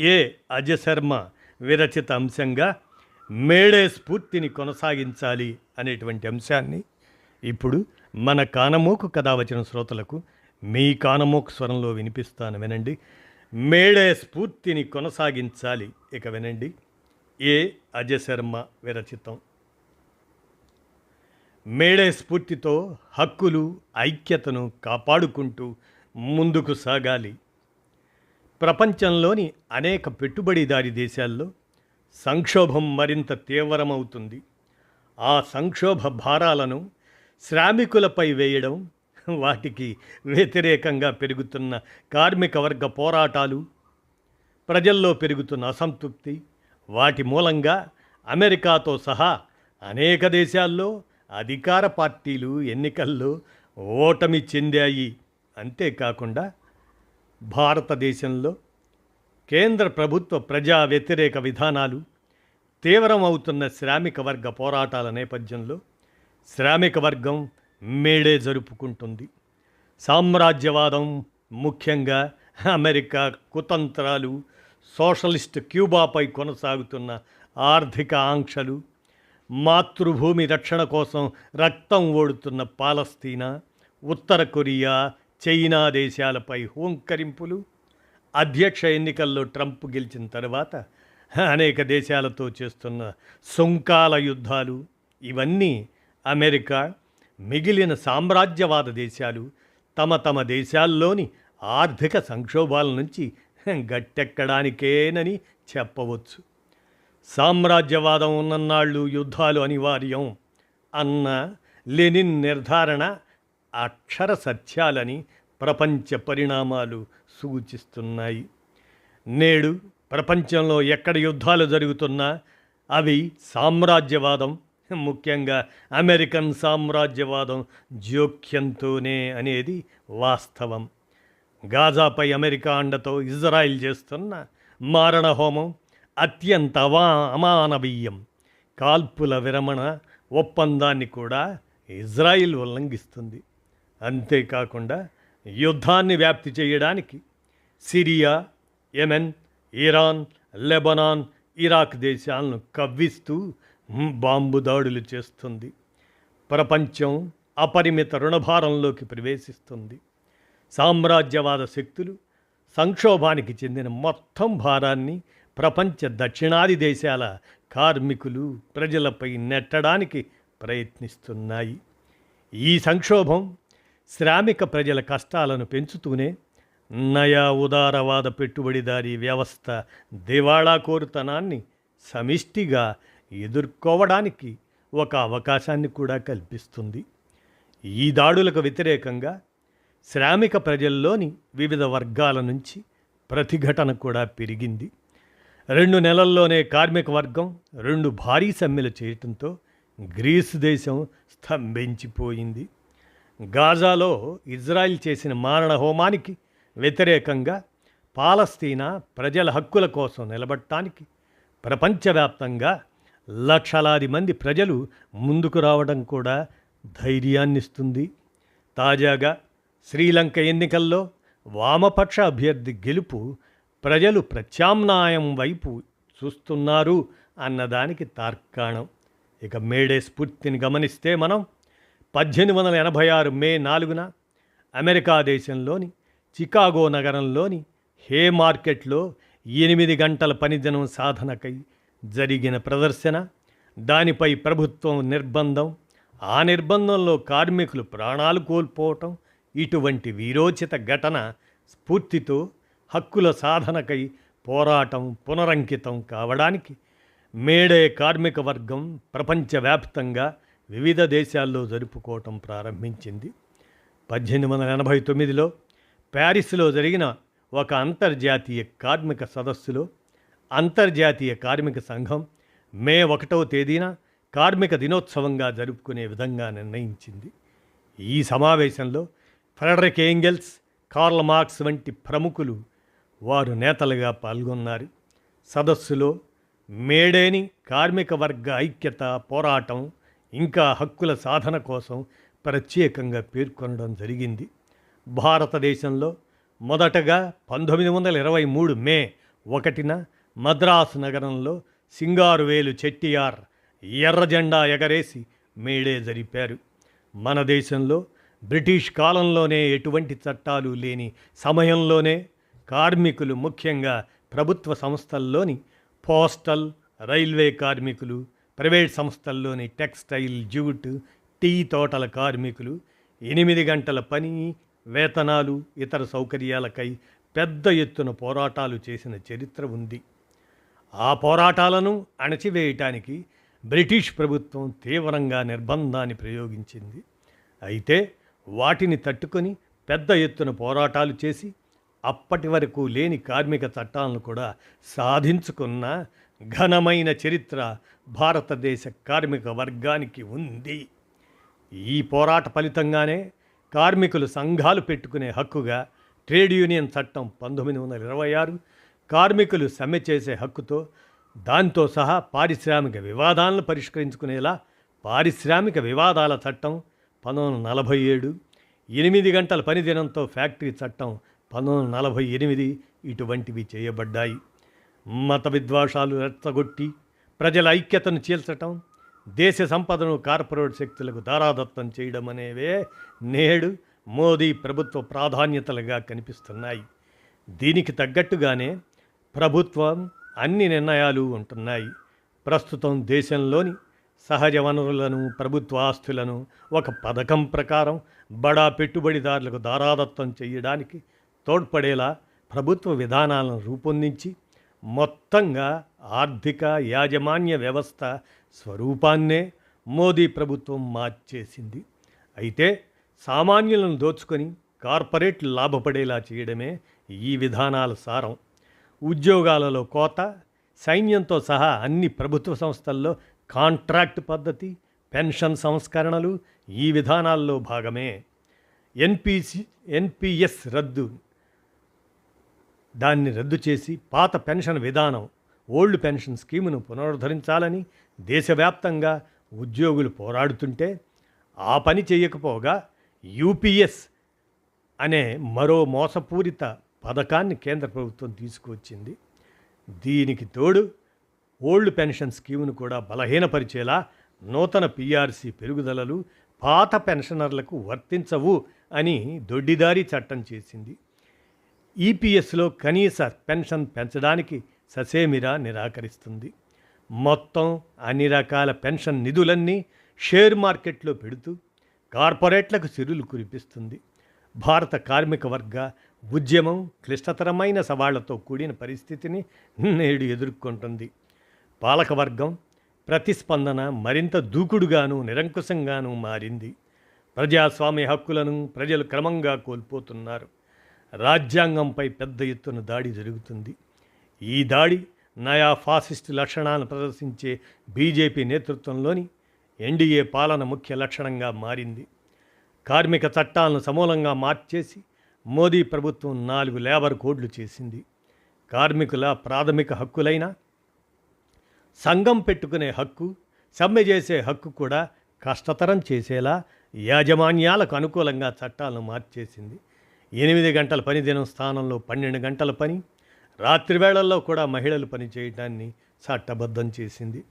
ఏ అజశర్మ విరచిత అంశంగా మేడే స్ఫూర్తిని కొనసాగించాలి అనేటువంటి అంశాన్ని ఇప్పుడు మన కానమోకు కథ వచ్చిన శ్రోతలకు మీ కానమోకు స్వరంలో వినిపిస్తాను వినండి. మేడే స్ఫూర్తిని కొనసాగించాలి. ఇక వినండి. ఏ అజశర్మ విరచితం? మేడే స్ఫూర్తితో హక్కులు ఐక్యతను కాపాడుకుంటూ ముందుకు సాగాలి. ప్రపంచంలోని అనేక పెట్టుబడిదారీ దేశాల్లో సంక్షోభం మరింత తీవ్రమవుతుంది. ఆ సంక్షోభ భారాలను శ్రామికులపై వేయడం వాటికి వ్యతిరేకంగా పెరుగుతున్న కార్మిక వర్గ పోరాటాలు ప్రజల్లో పెరుగుతున్న అసంతృప్తి వాటి మూలంగా అమెరికాతో సహా అనేక దేశాల్లో అధికార పార్టీలు ఎన్నికల్లో ఓటమి చెందాయి. అంతేకాకుండా భారతదేశంలో కేంద్ర ప్రభుత్వ ప్రజా వ్యతిరేక విధానాలు తీవ్రమవుతున్న శ్రామిక వర్గ పోరాటాల నేపథ్యంలో శ్రామిక వర్గం మేడే జరుపుకుంటుంది. సామ్రాజ్యవాదం ముఖ్యంగా అమెరికా కుతంత్రాలు సోషలిస్ట్ క్యూబాపై కొనసాగుతున్న ఆర్థిక ఆంక్షలు మాతృభూమి రక్షణ కోసం రక్తం ఓడుతున్న పాలస్తీనా ఉత్తర కొరియా చైనా దేశాలపై హూంకరింపులు అధ్యక్ష ఎన్నికల్లో ట్రంప్ గెలిచిన తర్వాత అనేక దేశాలతో చేస్తున్న సుంకాల యుద్ధాలు ఇవన్నీ అమెరికా మిగిలిన సామ్రాజ్యవాద దేశాలు తమ తమ దేశాల్లోని ఆర్థిక సంక్షోభాల నుంచి గట్టెక్కడానికేనని చెప్పవచ్చు. సామ్రాజ్యవాదం ఉన్ననాళ్ళు యుద్ధాలు అనివార్యం అన్న లెనిన్ నిర్ధారణ అక్షర సత్యాలని ప్రపంచ పరిణామాలు సూచిస్తున్నాయి. నేడు ప్రపంచంలో ఎక్కడ యుద్ధాలు జరుగుతున్నా అవి సామ్రాజ్యవాదం ముఖ్యంగా అమెరికన్ సామ్రాజ్యవాదం జోక్యంతోనే అనేది వాస్తవం. గాజాపై అమెరికా అండతో ఇజ్రాయిల్ చేస్తున్న మారణ హోమం అత్యంత అవా అమానవీయం. కాల్పుల విరమణ ఒప్పందాన్ని కూడా ఇజ్రాయిల్ ఉల్లంఘిస్తుంది. అంతేకాకుండా యుద్ధాన్ని వ్యాప్తి చేయడానికి Syria Yemen Iran Lebanon Iraq దేశాలను కవ్విస్తూ బాంబు దాడులు చేస్తుంది. ప్రపంచం అపరిమిత రుణభారంలోకి ప్రవేశిస్తుంది. సామ్రాజ్యవాద శక్తులు సంక్షోభానికి చెందిన మొత్తం భారాన్ని ప్రపంచ దక్షిణాది దేశాల కార్మికులు ప్రజలపై నెట్టడానికి ప్రయత్నిస్తున్నాయి. ఈ సంక్షోభం శ్రామిక ప్రజల కష్టాలను పెంచుతూనే నయా ఉదారవాద పెట్టుబడిదారీ వ్యవస్థ దివాళా కోరుతనాన్ని సమిష్టిగా ఎదుర్కోవడానికి ఒక అవకాశాన్ని కూడా కల్పిస్తుంది. ఈ దాడులకు వ్యతిరేకంగా శ్రామిక ప్రజల్లోని వివిధ వర్గాల నుంచి ప్రతిఘటన కూడా పెరిగింది. రెండు నెలల్లోనే కార్మిక వర్గం రెండు భారీ సమ్మెలు చేయటంతో గ్రీసు దేశం స్తంభించిపోయింది. గాజాలో ఇజ్రాయిల్ చేసిన మారణ హోమానికి వ్యతిరేకంగా పాలస్తీనా ప్రజల హక్కుల కోసం నిలబడటానికి ప్రపంచవ్యాప్తంగా లక్షలాది మంది ప్రజలు ముందుకు రావడం కూడా ధైర్యాన్నిస్తుంది. తాజాగా శ్రీలంక ఎన్నికల్లో వామపక్ష అభ్యర్థి గెలుపు ప్రజలు ప్రత్యామ్నాయం వైపు చూస్తున్నారు అన్నదానికి తార్కాణం. ఇక మేడే స్ఫూర్తిని గమనిస్తే మనం పద్దెనిమిది వందల ఎనభై ఆరు మే నాలుగున అమెరికా దేశంలోని చికాగో నగరంలోని హే మార్కెట్లో ఎనిమిది గంటల పనిదినం సాధనకై జరిగిన ప్రదర్శన దానిపై ప్రభుత్వం నిర్బంధం ఆ నిర్బంధంలో కార్మికులు ప్రాణాలు కోల్పోవటం ఇటువంటి వీరోచిత ఘటన స్ఫూర్తితో హక్కుల సాధనకై పోరాటం పునరంకితం కావడానికి మేడే కార్మిక వర్గం ప్రపంచవ్యాప్తంగా వివిధ దేశాల్లో జరుపుకోవటం ప్రారంభించింది. పద్దెనిమిది వందల ఎనభై తొమ్మిదిలో ప్యారిస్లో జరిగిన ఒక అంతర్జాతీయ కార్మిక సదస్సులో అంతర్జాతీయ కార్మిక సంఘం మే ఒకటవ తేదీన కార్మిక దినోత్సవంగా జరుపుకునే విధంగా నిర్ణయించింది. ఈ సమావేశంలో ఫ్రెడరిక్ ఏంగెల్స్ కార్ల్ మార్క్స్ వంటి ప్రముఖులు వారు నేతలుగా పాల్గొన్నారు. సదస్సులో మేడేని కార్మిక వర్గ ఐక్యత పోరాటం ఇంకా హక్కుల సాధన కోసం ప్రత్యేకంగా పేర్కొనడం జరిగింది. భారతదేశంలో మొదటగా పంతొమ్మిది వందల ఇరవై మూడు మే ఒకటిన మద్రాసు నగరంలో సింగారువేలు చెట్టియార్ ఎర్ర జెండా ఎగరేసి మేడే జరిపారు. మన దేశంలో బ్రిటిష్ కాలంలోనే ఎటువంటి చట్టాలు లేని సమయంలోనే కార్మికులు ముఖ్యంగా ప్రభుత్వ సంస్థల్లోని పోస్టల్ రైల్వే కార్మికులు ప్రైవేట్ సంస్థల్లోని టెక్స్టైల్ జ్యూట్ టీ తోటల కార్మికులు ఎనిమిది గంటల పని వేతనాలు ఇతర సౌకర్యాలకై పెద్ద ఎత్తున పోరాటాలు చేసిన చరిత్ర ఉంది. ఆ పోరాటాలను అణచివేయటానికి బ్రిటిష్ ప్రభుత్వం తీవ్రంగా నిర్బంధాన్ని ప్రయోగించింది. అయితే వాటిని తట్టుకొని పెద్ద ఎత్తున పోరాటాలు చేసి అప్పటి వరకు లేని కార్మిక చట్టాలను కూడా సాధించుకున్న ఘనమైన చరిత్ర భారతదేశ కార్మిక వర్గానికి ఉంది. ఈ పోరాట ఫలితంగానే కార్మికులు సంఘాలు పెట్టుకునే హక్కుగా ట్రేడ్ యూనియన్ చట్టం పంతొమ్మిది వందల ఇరవై ఆరు కార్మికులు సమ్మె చేసే హక్కుతో దాంతో సహా పారిశ్రామిక వివాదాలను పరిష్కరించుకునేలా పారిశ్రామిక వివాదాల చట్టం పంతొమ్మిది వందల నలభై ఏడు ఎనిమిది గంటల పనిదినంతో ఫ్యాక్టరీ చట్టం పంతొమ్మిది వందల నలభై ఎనిమిది ఇటువంటివి చేయబడ్డాయి. మత విద్వాసాలు రెచ్చగొట్టి ప్రజల ఐక్యతను చీల్చటం దేశ సంపదను కార్పొరేట్ శక్తులకు దారాదత్తం చేయడం అనేవే నేడు మోదీ ప్రభుత్వ ప్రాధాన్యతలుగా కనిపిస్తున్నాయి. దీనికి తగ్గట్టుగానే ప్రభుత్వం అన్ని నిర్ణయాలు ఉంటున్నాయి. ప్రస్తుతం దేశంలోని సహజ వనరులను ప్రభుత్వ ఆస్తులను ఒక పథకం ప్రకారం బడా పెట్టుబడిదారులకు దారాదత్తం చేయడానికి తోడ్పడేలా ప్రభుత్వ విధానాలను రూపొందించి మొత్తంగా ఆర్థిక యాజమాన్య వ్యవస్థ స్వరూపాన్నే మోదీ ప్రభుత్వం మార్చేసింది. అయితే సామాన్యులను దోచుకొని కార్పొరేట్ లాభపడేలా చేయడమే ఈ విధానాల సారం. ఉద్యోగాలలో కోత సైన్యంతో సహా అన్ని ప్రభుత్వ సంస్థల్లో కాంట్రాక్ట్ పద్ధతి పెన్షన్ సంస్కరణలు ఈ విధానాల్లో భాగమే. ఎన్పిసి ఎన్పిఎస్ రద్దు దాన్ని రద్దు చేసి పాత పెన్షన్ విధానం ఓల్డ్ పెన్షన్ స్కీమును పునరుద్ధరించాలని దేశవ్యాప్తంగా ఉద్యోగులు పోరాడుతుంటే ఆ పని చేయకపోగా యూపీఎస్ అనే మరో మోసపూరిత పథకాన్ని కేంద్ర ప్రభుత్వం తీసుకువచ్చింది. దీనికి తోడు ఓల్డ్ పెన్షన్ స్కీమును కూడా బలహీనపరిచేలా నూతన పీఆర్సీ పెరుగుదలలు పాత పెన్షనర్లకు వర్తించవు అని దొడ్డిదారి చట్టం చేసింది. ఈపీఎస్లో కనీస పెన్షన్ పెంచడానికి ససేమిరా నిరాకరిస్తుంది. మొత్తం అన్ని రకాల పెన్షన్ నిధులన్నీ షేర్ మార్కెట్లో పెడుతూ కార్పొరేట్లకు సిరులు కురిపిస్తుంది. భారత కార్మిక వర్గ ఉద్యమం క్లిష్టతరమైన సవాళ్ళతో కూడిన పరిస్థితిని నేడు ఎదుర్కొంటుంది. పాలకవర్గం ప్రతిస్పందన మరింత దూకుడుగాను నిరంకుశంగాను మారింది. ప్రజాస్వామ్య హక్కులను ప్రజలు క్రమంగా కోల్పోతున్నారు. రాజ్యాంగంపై పెద్ద ఎత్తున దాడి జరుగుతుంది. ఈ దాడి నయా ఫాసిస్టు లక్షణాలను ప్రదర్శించే బీజేపీ నేతృత్వంలోని ఎన్డీఏ పాలన ముఖ్య లక్షణంగా మారింది. కార్మిక చట్టాలను సమూలంగా మార్చేసి మోదీ ప్రభుత్వం నాలుగు లేబర్ కోడ్లు చేసింది. కార్మికుల ప్రాథమిక హక్కులైన సంఘం పెట్టుకునే హక్కు సమ్మె చేసే హక్కు కూడా కష్టతరం చేసేలా యాజమాన్యాలకు అనుకూలంగా చట్టాలను మార్చేసింది. ఎనిమిది గంటల పని దినం స్థానంలో పన్నెండు గంటల పని. రాత్రి వేళల్లో కూడా మహిళలు పనిచేయడాన్ని చట్టబద్ధం చేసింది.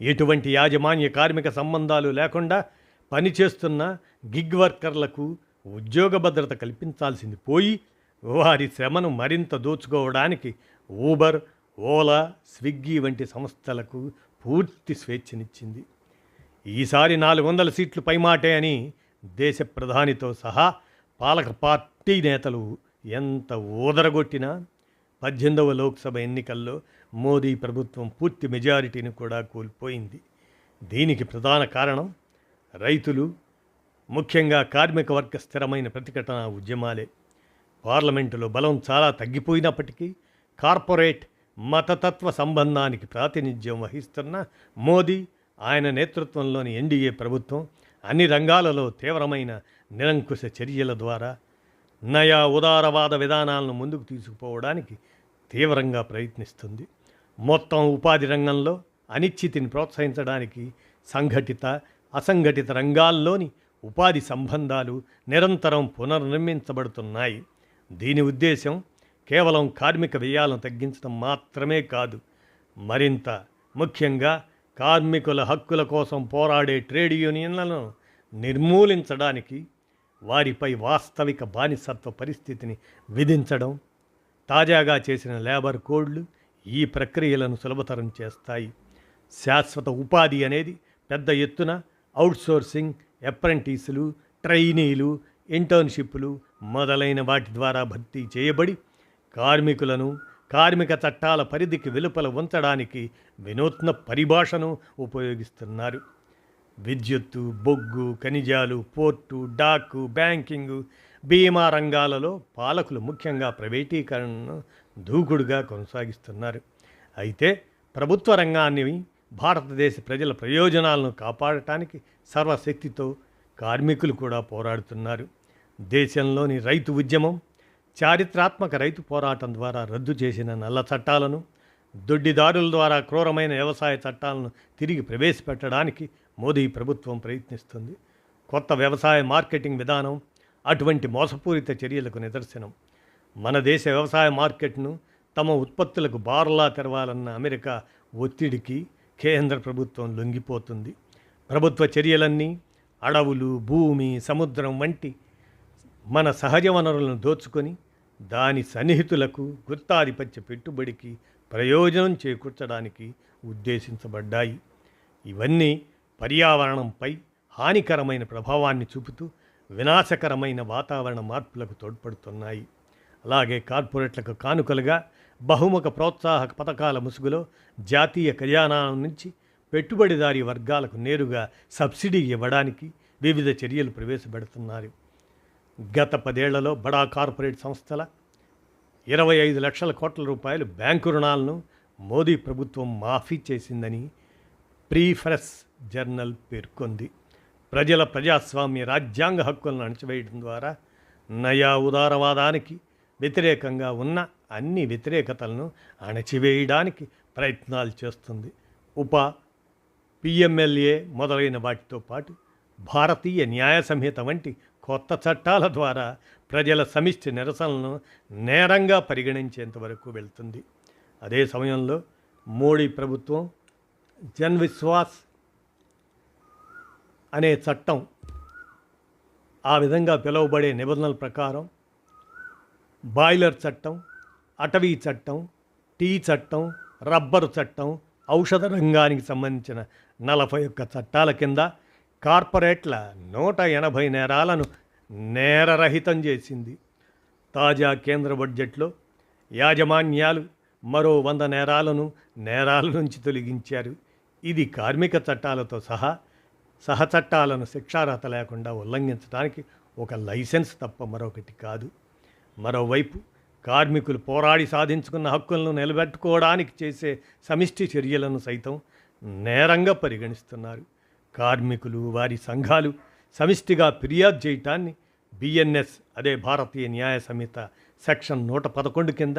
ఎటువంటి యాజమాన్య కార్మిక సంబంధాలు లేకుండా పనిచేస్తున్న గిగ్ వర్కర్లకు ఉద్యోగ భద్రత కల్పించాల్సింది పోయి వారి శ్రమను మరింత దోచుకోవడానికి ఊబర్ ఓలా స్విగ్గీ వంటి సంస్థలకు పూర్తి స్వేచ్ఛనిచ్చింది. ఈసారి నాలుగు వందల సీట్లు పైమాటే అని దేశ ప్రధానితో సహా పాలక పార్టీ పార్టీ నేతలు ఎంత ఊదరగొట్టినా పద్దెనిమిదవ లోక్సభ ఎన్నికల్లో మోదీ ప్రభుత్వం పూర్తి మెజారిటీని కూడా కోల్పోయింది. దీనికి ప్రధాన కారణం రైతులు ముఖ్యంగా కార్మిక వర్గ స్థిరమైన ప్రతిఘటన ఉద్యమాలే. పార్లమెంటులో బలం చాలా తగ్గిపోయినప్పటికీ కార్పొరేట్ మతతత్వ సంబంధానికి ప్రాతినిధ్యం వహిస్తున్న మోదీ ఆయన నేతృత్వంలోని ఎన్డీఏ ప్రభుత్వం అన్ని రంగాలలో తీవ్రమైన నిరంకుశ చర్యల ద్వారా నయా ఉదారవాద విధానాలను ముందుకు తీసుకుపోవడానికి తీవ్రంగా ప్రయత్నిస్తుంది. మొత్తం ఉపాధి రంగంలో అనిశ్చితిని ప్రోత్సహించడానికి సంఘటిత అసంఘటిత రంగాల్లోని ఉపాధి సంబంధాలు నిరంతరం పునర్నిర్మించబడుతున్నాయి. దీని ఉద్దేశం కేవలం కార్మిక వ్యయాలను తగ్గించడం మాత్రమే కాదు. మరింత ముఖ్యంగా కార్మికుల హక్కుల కోసం పోరాడే ట్రేడ్ యూనియన్లను నిర్మూలించడానికి వారిపై వాస్తవిక బానిసత్వ పరిస్థితిని విధించడం తాజాగా చేసిన లేబర్ కోడ్లు ఈ ప్రక్రియలను సులభతరం చేస్తాయి. శాశ్వత ఉపాధి అనేది పెద్ద ఎత్తున అవుట్సోర్సింగ్ అప్రెంటిస్లు ట్రైనీలు ఇంటర్న్షిప్లు మొదలైన వాటి ద్వారా భర్తీ చేయబడి కార్మికులను కార్మిక చట్టాల పరిధికి వెలుపల ఉంచడానికి వినూత్న పరిభాషను ఉపయోగిస్తున్నారు. విద్యుత్తు బొగ్గు ఖనిజాలు పోర్టు డాకు బ్యాంకింగు బీమా రంగాలలో పాలకులు ముఖ్యంగా ప్రైవేటీకరణను దూకుడుగా కొనసాగిస్తున్నారు. అయితే ప్రభుత్వ రంగాన్ని భారతదేశ ప్రజల ప్రయోజనాలను కాపాడటానికి సర్వశక్తితో కార్మికులు కూడా పోరాడుతున్నారు. దేశంలోని రైతు ఉద్యమం చారిత్రాత్మక రైతు పోరాటం ద్వారా రద్దు చేసిన నల్ల చట్టాలను దొడ్డిదారుల ద్వారా క్రూరమైన వ్యవసాయ చట్టాలను తిరిగి ప్రవేశపెట్టడానికి మోదీ ప్రభుత్వం ప్రయత్నిస్తుంది. కొత్త వ్యవసాయ మార్కెటింగ్ విధానం అటువంటి మోసపూరిత చర్యలకు నిదర్శనం. మన దేశ వ్యవసాయ మార్కెట్ను తమ ఉత్పత్తులకు బారులా తెరవాలన్న అమెరికా ఒత్తిడికి కేంద్ర ప్రభుత్వం లొంగిపోతుంది. ప్రభుత్వ చర్యలన్నీ అడవులు భూమి సముద్రం వంటి మన సహజ వనరులను దోచుకొని దాని సన్నిహితులకు గుత్తాధిపత్య పెట్టుబడికి ప్రయోజనం చేకూర్చడానికి ఉద్దేశించబడ్డాయి. ఇవన్నీ పర్యావరణంపై హానికరమైన ప్రభావాన్ని చూపుతూ వినాశకరమైన వాతావరణ మార్పులకు తోడ్పడుతున్నాయి. అలాగే కార్పొరేట్లకు కానుకలుగా బహుముఖ ప్రోత్సాహక పథకాల ముసుగులో జాతీయ ఖజానా నుంచి పెట్టుబడిదారీ వర్గాలకు నేరుగా సబ్సిడీ ఇవ్వడానికి వివిధ చర్యలు ప్రవేశపెడుతున్నారు. గత పదేళ్ళలో బడా కార్పొరేట్ సంస్థల ఇరవై ఐదు లక్షల కోట్ల రూపాయలు బ్యాంకు రుణాలను మోదీ ప్రభుత్వం మాఫీ చేసిందని ప్రీఫ్రెస్ జర్నల్ పేర్కొంది. ప్రజల ప్రజాస్వామ్య రాజ్యాంగ హక్కులను అణచివేయడం ద్వారా నయా ఉదారవాదానికి వ్యతిరేకంగా ఉన్న అన్ని వ్యతిరేకతలను అణచివేయడానికి ప్రయత్నాలు చేస్తుంది. ఉప పిఎంఎల్ఏ మొదలైన వాటితో పాటు భారతీయ న్యాయ సంహిత వంటి కొత్త చట్టాల ద్వారా ప్రజల సమిష్టి నిరసనలను నేరంగా పరిగణించేంత వరకు వెళ్తుంది. అదే సమయంలో మోడీ ప్రభుత్వం జన్ విశ్వాస్ అనే చట్టం ఆ విధంగా పిలువబడే నిబంధనల ప్రకారం బాయిలర్ చట్టం అటవీ చట్టం టీ చట్టం రబ్బరు చట్టం ఔషధ రంగానికి సంబంధించిన నలభై ఒక్క చట్టాల కింద కార్పొరేట్ల నూట ఎనభై నేరాలను నేరరహితం చేసింది. తాజా కేంద్ర బడ్జెట్లో యాజమాన్యాలు మరో వంద నేరాలను నేరాల నుంచి తొలగించారు. ఇది కార్మిక చట్టాలతో సహా సహచట్టాలను శిక్షార్హత లేకుండా ఉల్లంఘించడానికి ఒక లైసెన్స్ తప్ప మరొకటి కాదు. మరోవైపు కార్మికులు పోరాడి సాధించుకున్న హక్కులను నిలబెట్టుకోవడానికి చేసే సమిష్టి చర్యలను సైతం నేరంగా పరిగణిస్తున్నారు. కార్మికులు వారి సంఘాలు సమిష్టిగా ఫిర్యాదు చేయటాన్ని బిఎన్ఎస్ అదే భారతీయ న్యాయ సంహిత సెక్షన్ నూట పదకొండు కింద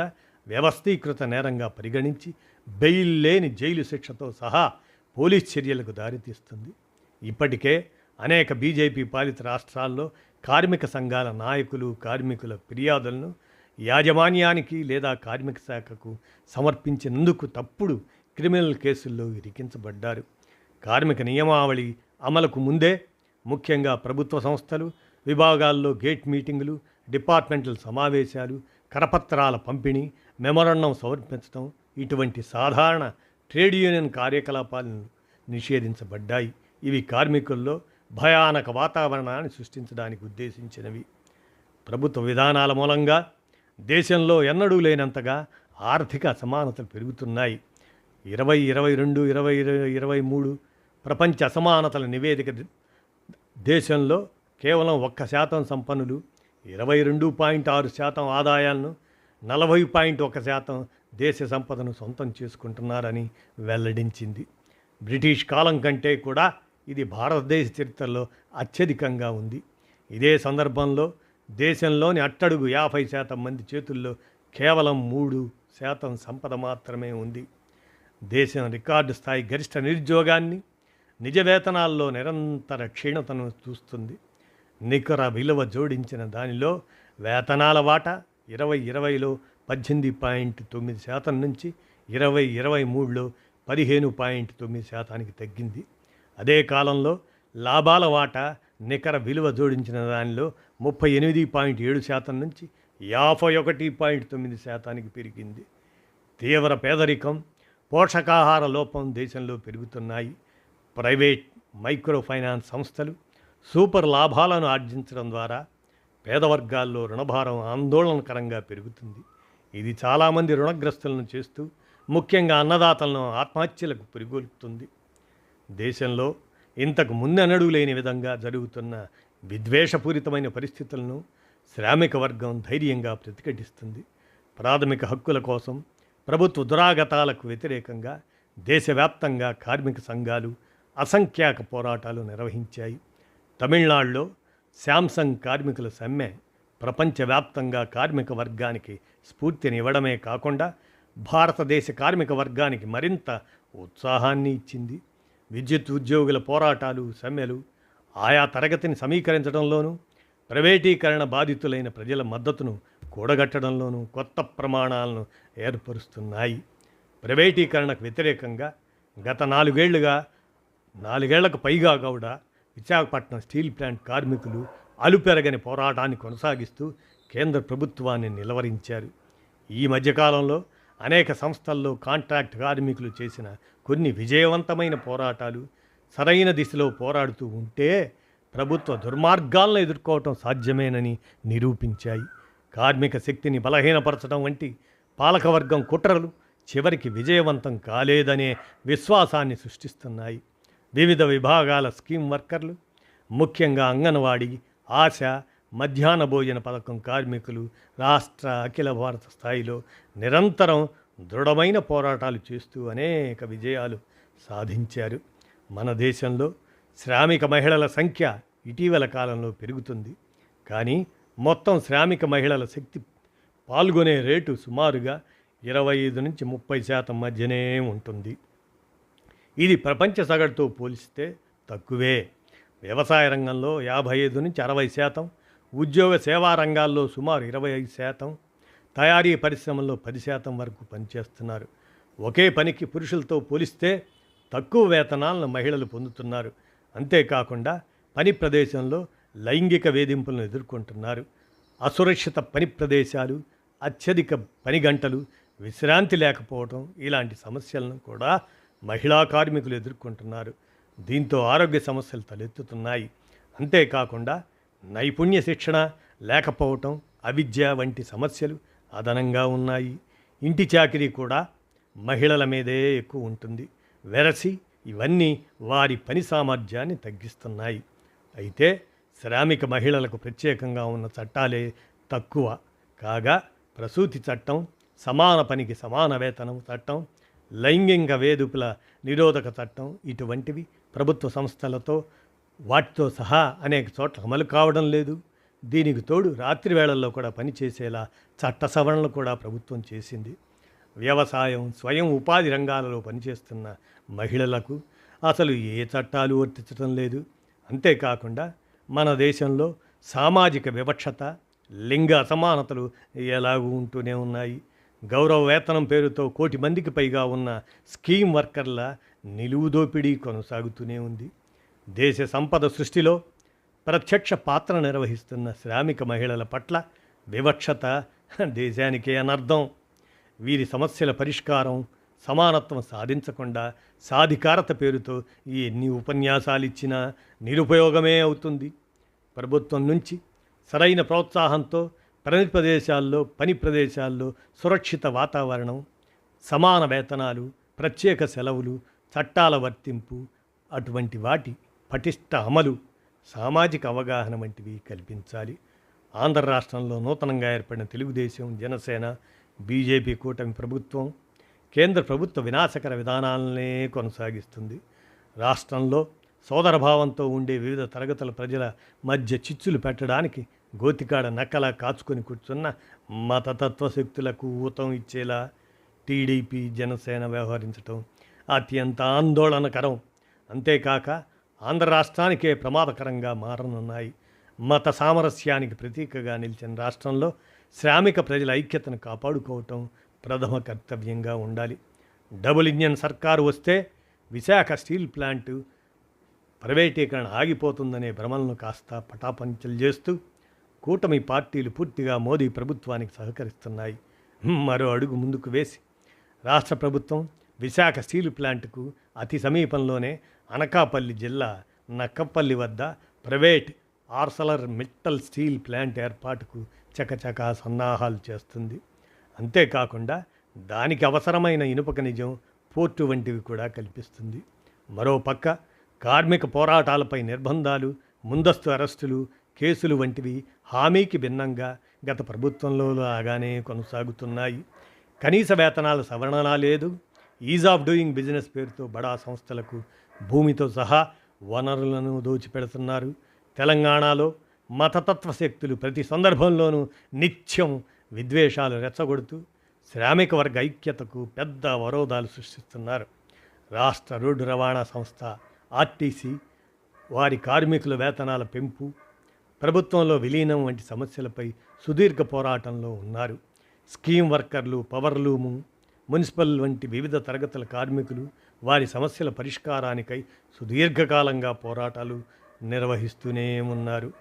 వ్యవస్థీకృత నేరంగా పరిగణించి బెయిల్ లేని జైలు శిక్షతో సహా పోలీస్ చర్యలకు దారితీస్తుంది. ఇప్పటికే అనేక బీజేపీ పాలిత రాష్ట్రాల్లో కార్మిక సంఘాల నాయకులు కార్మికుల ఫిర్యాదులను యాజమాన్యానికి లేదా కార్మిక శాఖకు సమర్పించినందుకు తప్పుడు క్రిమినల్ కేసుల్లో ఇరికించబడ్డారు. కార్మిక నియమావళి అమలుకు ముందే ముఖ్యంగా ప్రభుత్వ సంస్థలు విభాగాల్లో గేట్ మీటింగులు డిపార్ట్మెంటల్ సమావేశాలు కరపత్రాల పంపిణీ మెమొరండం సమర్పించడం ఇటువంటి సాధారణ ట్రేడ్ యూనియన్ కార్యకలాపాలను నిషేధించబడ్డాయి. ఇవి కార్మికుల్లో భయానక వాతావరణాన్ని సృష్టించడానికి ఉద్దేశించినవి. ప్రభుత్వ విధానాల మూలంగా దేశంలో ఎన్నడూ లేనంతగా ఆర్థిక అసమానతలు పెరుగుతున్నాయి. ఇరవై ఇరవై రెండు ఇరవై ఇరవై మూడు ప్రపంచ అసమానతల నివేదిక దేశంలో కేవలం ఒక్క శాతం సంపన్నులు ఇరవై రెండు పాయింట్ ఆరు శాతం ఆదాయాలను నలభై పాయింట్ ఒక శాతం దేశ సంపదను సొంతం చేసుకుంటున్నారని వెల్లడించింది. బ్రిటిష్ కాలం కంటే కూడా ఇది భారతదేశ చరిత్రలో అత్యధికంగా ఉంది. ఇదే సందర్భంలో దేశంలోని అట్టడుగు యాభై శాతం మంది చేతుల్లో కేవలం మూడు శాతం సంపద మాత్రమే ఉంది. దేశం రికార్డు స్థాయి గరిష్ట నిరుద్యోగాన్ని నిజ వేతనాల్లో నిరంతర క్షీణతను చూస్తుంది. నికర విలువ జోడించిన దానిలో వేతనాల వాటా ఇరవై ఇరవైలో పద్దెనిమిది పాయింట్ తొమ్మిది శాతం నుంచి ఇరవై ఇరవై మూడులో పదిహేను పాయింట్ తొమ్మిది శాతానికి తగ్గింది. అదే కాలంలో లాభాల వాటా నికర విలువ జోడించిన దానిలో ముప్పై ఎనిమిది పాయింట్ ఏడు శాతం నుంచి యాభై ఒకటి పాయింట్ తొమ్మిది శాతానికి పెరిగింది. తీవ్ర పేదరికం పోషకాహార లోపం దేశంలో పెరుగుతున్నాయి. ప్రైవేట్ మైక్రో ఫైనాన్స్ సంస్థలు సూపర్ లాభాలను ఆర్జించడం ద్వారా పేద వర్గాల్లో రుణభారం ఆందోళనకరంగా పెరుగుతుంది. ఇది చాలామంది రుణగ్రస్తులను చేస్తూ ముఖ్యంగా అన్నదాతలను ఆత్మహత్యలకు పురిగొలుపుతుంది. దేశంలో ఇంతకు ముందనడు లేని విధంగా జరుగుతున్న విద్వేషపూరితమైన పరిస్థితులను శ్రామిక వర్గం ధైర్యంగా ప్రతిఘటిస్తుంది. ప్రాథమిక హక్కుల కోసం ప్రభుత్వ దురాగతాలకు వ్యతిరేకంగా దేశవ్యాప్తంగా కార్మిక సంఘాలు అసంఖ్యాక పోరాటాలు నిర్వహించాయి. తమిళనాడులో శాంసంగ్ కార్మికుల సమ్మె ప్రపంచవ్యాప్తంగా కార్మిక వర్గానికి స్ఫూర్తినివ్వడమే కాకుండా భారతదేశ కార్మిక వర్గానికి మరింత ఉత్సాహాన్ని ఇచ్చింది. విద్యుత్ ఉద్యోగుల పోరాటాలు సమ్మెలు ఆయా తరగతిని సమీకరించడంలోనూ ప్రైవేటీకరణ బాధితులైన ప్రజల మద్దతును కూడగట్టడంలోనూ కొత్త ప్రమాణాలను ఏర్పరుస్తున్నాయి. ప్రైవేటీకరణకు వ్యతిరేకంగా గత నాలుగేళ్ళుగా నాలుగేళ్ళకు పైగా కూడా విశాఖపట్నం స్టీల్ ప్లాంట్ కార్మికులు అలుపెరగని పోరాటాన్ని కొనసాగిస్తూ కేంద్ర ప్రభుత్వాన్ని నిలవరించారు. ఈ మధ్యకాలంలో అనేక సంస్థల్లో కాంట్రాక్ట్ కార్మికులు చేసిన కొన్ని విజయవంతమైన పోరాటాలు సరైన దిశలో పోరాడుతూ ఉంటే ప్రభుత్వ దుర్మార్గాలను ఎదుర్కోవటం సాధ్యమేనని నిరూపించాయి. కార్మిక శక్తిని బలహీనపరచడం వంటి పాలకవర్గం కుట్రలు చివరికి విజయవంతం కాలేదనే విశ్వాసాన్ని సృష్టిస్తున్నాయి. వివిధ విభాగాల స్కీమ్ వర్కర్లు ముఖ్యంగా అంగన్వాడీ ఆశ మధ్యాహ్న భోజన పథకం కార్మికులు రాష్ట్ర అఖిల భారత స్థాయిలో నిరంతరం దృఢమైన పోరాటాలు చేస్తూ అనేక విజయాలు సాధించారు. మన దేశంలో శ్రామిక మహిళల సంఖ్య ఇటీవల కాలంలో పెరుగుతుంది. కానీ మొత్తం శ్రామిక మహిళల శక్తి పాల్గొనే రేటు సుమారుగా ఇరవై ఐదు నుంచి ముప్పై శాతం మధ్యనే ఉంటుంది. ఇది ప్రపంచ సగటుతో పోలిస్తే తక్కువే. వ్యవసాయ రంగంలో యాభై ఐదు నుంచి అరవై శాతం ఉద్యోగ సేవా రంగాల్లో సుమారు ఇరవై ఐదు శాతం తయారీ పరిశ్రమల్లో పది శాతం వరకు పనిచేస్తున్నారు. ఒకే పనికి పురుషులతో పోలిస్తే తక్కువ వేతనాలను మహిళలు పొందుతున్నారు. అంతేకాకుండా పని ప్రదేశంలో లైంగిక వేధింపులను ఎదుర్కొంటున్నారు. అసురక్షిత పని ప్రదేశాలు అత్యధిక పని గంటలు విశ్రాంతి లేకపోవడం ఇలాంటి సమస్యలను కూడా మహిళా కార్మికులు ఎదుర్కొంటున్నారు. దీంతో ఆరోగ్య సమస్యలు తలెత్తుతున్నాయి. అంతేకాకుండా నైపుణ్య శిక్షణ లేకపోవటం అవిద్య వంటి సమస్యలు అదనంగా ఉన్నాయి. ఇంటి చాకిరీ కూడా మహిళల మీదే ఎక్కువ ఉంటుంది. వెరసి ఇవన్నీ వారి పని సామర్థ్యాన్ని తగ్గిస్తున్నాయి. అయితే శ్రామిక మహిళలకు ప్రత్యేకంగా ఉన్న చట్టాలే తక్కువ. కాగా ప్రసూతి చట్టం సమాన పనికి సమాన వేతనం చట్టం లైంగిక వేధింపుల నిరోధక చట్టం ఇటువంటివి ప్రభుత్వ సంస్థలతో వాటితో సహా అనేక చోట్ల అమలు కావడం లేదు. దీనికి తోడు రాత్రి వేళల్లో కూడా పనిచేసేలా చట్ట సవరణలు కూడా ప్రభుత్వం చేసింది. వ్యవసాయం స్వయం ఉపాధి రంగాలలో పనిచేస్తున్న మహిళలకు అసలు ఏ చట్టాలు వర్తించడం లేదు. అంతేకాకుండా మన దేశంలో సామాజిక వివక్షత లింగ అసమానతలు ఎలాగూ ఉంటూనే ఉన్నాయి. గౌరవ వేతనం పేరుతో కోటి మందికి పైగా ఉన్న స్కీమ్ వర్కర్ల నిలువు దోపిడీ కొనసాగుతూనే ఉంది. దేశ సంపద సృష్టిలో ప్రత్యక్ష పాత్ర నిర్వహిస్తున్న శ్రామిక మహిళల పట్ల వివక్షత దేశానికే అనర్థం. వీరి సమస్యల పరిష్కారం సమానత్వం సాధించకుండా సాధికారత పేరుతో ఎన్ని ఉపన్యాసాలు ఇచ్చినా నిరుపయోగమే అవుతుంది. ప్రభుత్వం నుంచి సరైన ప్రోత్సాహంతో పని ప్రదేశాల్లో పని ప్రదేశాల్లో సురక్షిత వాతావరణం సమాన వేతనాలు ప్రత్యేక సెలవులు చట్టాల వర్తింపు అటువంటి వాటి పటిష్ట అమలు. సామాజిక అవగాహన వంటివి కల్పించాలి. ఆంధ్ర రాష్ట్రంలో నూతనంగా ఏర్పడిన తెలుగుదేశం జనసేన బీజేపీ కూటమి ప్రభుత్వం కేంద్ర ప్రభుత్వ వినాశకర విధానాలనే కొనసాగిస్తుంది. రాష్ట్రంలో సోదరభావంతో ఉండే వివిధ తరగతుల ప్రజల మధ్య చిచ్చులు పెట్టడానికి గోతికాడ నక్కలా కాచుకొని కూర్చున్న మతతత్వ శక్తులకు ఊతం ఇచ్చేలా టీడీపీ జనసేన వ్యవహరించటం అత్యంత ఆందోళనకరం. అంతేకాక ఆంధ్ర రాష్ట్రానికే ప్రమాదకరంగా మారనున్నాయి. మత సామరస్యానికి ప్రతీకగా నిలిచిన రాష్ట్రంలో శ్రామిక ప్రజల ఐక్యతను కాపాడుకోవటం ప్రథమ కర్తవ్యంగా ఉండాలి. డబుల్ ఇంజన్ సర్కారు వస్తే విశాఖ స్టీల్ ప్లాంటు ప్రైవేటీకరణ ఆగిపోతుందనే భ్రమలను కాస్త పటాపంచలు చేస్తూ కూటమి పార్టీలు పూర్తిగా మోదీ ప్రభుత్వానికి సహకరిస్తున్నాయి. మరో అడుగు ముందుకు వేసి. రాష్ట్ర ప్రభుత్వం విశాఖ స్టీల్ ప్లాంటుకు అతి సమీపంలోనే అనకాపల్లి జిల్లా నక్కపల్లి వద్ద private Arcelor Mittal steel plant ఏర్పాటుకు చకచకా సన్నాహాలు చేస్తుంది. అంతేకాకుండా దానికి అవసరమైన ఇనుప ఖనిజం పోర్టు వంటివి కూడా కల్పిస్తుంది. మరోపక్క కార్మిక పోరాటాలపై నిర్బంధాలు ముందస్తు అరెస్టులు కేసులు వంటివి హామీకి భిన్నంగా గత ప్రభుత్వంలో లాగానే కొనసాగుతున్నాయి. కనీస వేతనాల సవరణ లేదు. ఈజ్ ఆఫ్ డూయింగ్ బిజినెస్ పేరుతో బడా సంస్థలకు భూమితో సహా వనరులను దోచిపెడుతున్నారు. తెలంగాణలో మతతత్వ శక్తులు ప్రతి సందర్భంలోనూ నిత్యం విద్వేషాలు రెచ్చగొడుతూ శ్రామిక వర్గ ఐక్యతకు పెద్ద అవరోధాలు సృష్టిస్తున్నారు. రాష్ట్ర రోడ్డు రవాణా సంస్థ ఆర్టీసీ వారి కార్మికుల వేతనాల పెంపు ప్రభుత్వంలో విలీనం వంటి సమస్యలపై సుదీర్ఘ పోరాటంలో ఉన్నారు. స్కీమ్ వర్కర్లు పవర్లూము మున్సిపల్ వంటి వివిధ తరగతుల కార్మికులు వారి సమస్యల పరిష్కారానికై సుదీర్ఘకాలంగా పోరాటాలు నిర్వహిస్తూనే ఉన్నారు.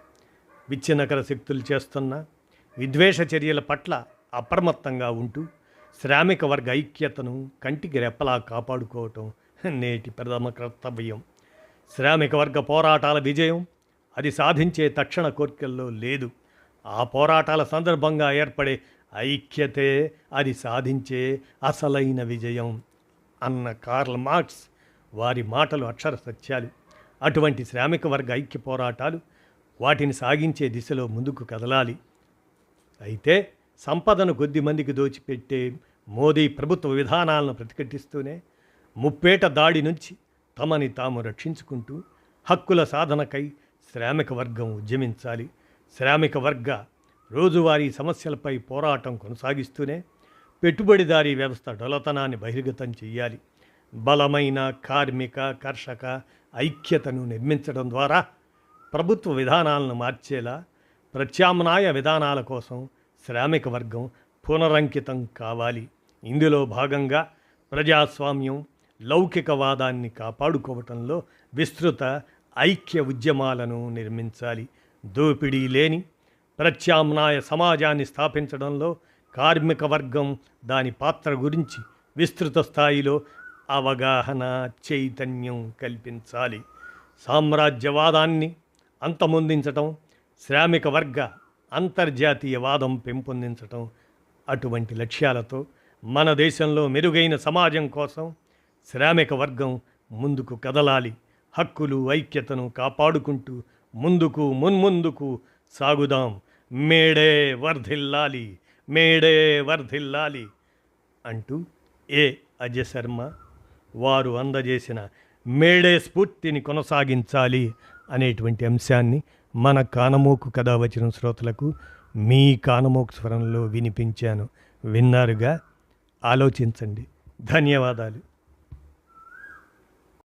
విచ్ఛిన్నకర శక్తులు చేస్తున్న విద్వేష చర్యల పట్ల అప్రమత్తంగా ఉంటూ శ్రామిక వర్గ ఐక్యతను కంటికి రెప్పలా కాపాడుకోవటం నేటి ప్రథమ కర్తవ్యం. శ్రామిక వర్గ పోరాటాల విజయం అది సాధించే తక్షణ కోర్కెల్లో లేదు. ఆ పోరాటాల సందర్భంగా ఏర్పడే ఐక్యతే అది సాధించే అసలైన విజయం అన్న కార్ల్ మార్క్స్ వారి మాటలు అక్షర సత్యాలు. అటువంటి శ్రామిక వర్గ ఐక్య పోరాటాలు వాటిని సాగించే దిశలో ముందుకు కదలాలి. అయితే సంపదను కొద్ది మందికి దోచిపెట్టే మోదీ ప్రభుత్వ విధానాలను ప్రతిఘటిస్తూనే ముప్పేట దాడి నుంచి తమని తాము రక్షించుకుంటూ హక్కుల సాధనకై శ్రామిక వర్గం ఉద్యమించాలి. శ్రామిక వర్గ రోజువారీ సమస్యలపై పోరాటం కొనసాగిస్తూనే పెట్టుబడిదారీ వ్యవస్థ డొలతనాన్ని బహిర్గతం చేయాలి బలమైన కార్మిక కర్షక ఐక్యతను నిర్మించడం ద్వారా ప్రభుత్వ విధానాలను మార్చేలా ప్రత్యామ్నాయ విధానాల కోసం శ్రామిక వర్గం పునరంకితం కావాలి. ఇందులో భాగంగా ప్రజాస్వామ్యం లౌకికవాదాన్ని కాపాడుకోవటంలో విస్తృత ఐక్య ఉద్యమాలను నిర్మించాలి. దోపిడీ లేని ప్రత్యామ్నాయ సమాజాన్ని స్థాపించడంలో కార్మిక వర్గం దాని పాత్ర గురించి విస్తృత స్థాయిలో అవగాహన చైతన్యం కల్పించాలి. సామ్రాజ్యవాదాన్ని అంతమొందించటం శ్రామిక వర్గ అంతర్జాతీయవాదం పెంపొందించటం అటువంటి లక్ష్యాలతో మన దేశంలో మెరుగైన సమాజం కోసం శ్రామిక వర్గం ముందుకు కదలాలి. హక్కులు ఐక్యతను కాపాడుకుంటూ ముందుకు మున్ముందుకు సాగుదాం. మేడే వర్ధిల్లాలి మేడే వర్ధిల్లాలి అంటూ ఏ అజయ్ శర్మ వారు అందజేసిన మేడే స్ఫూర్తిని కొనసాగించాలి అనేటువంటి అంశాన్ని మన కానమోకు కథ వచ్చిన శ్రోతలకు మీ కానమోకు స్వరంలో వినిపించాను. విన్నారుగా? ఆలోచించండి. ధన్యవాదాలు.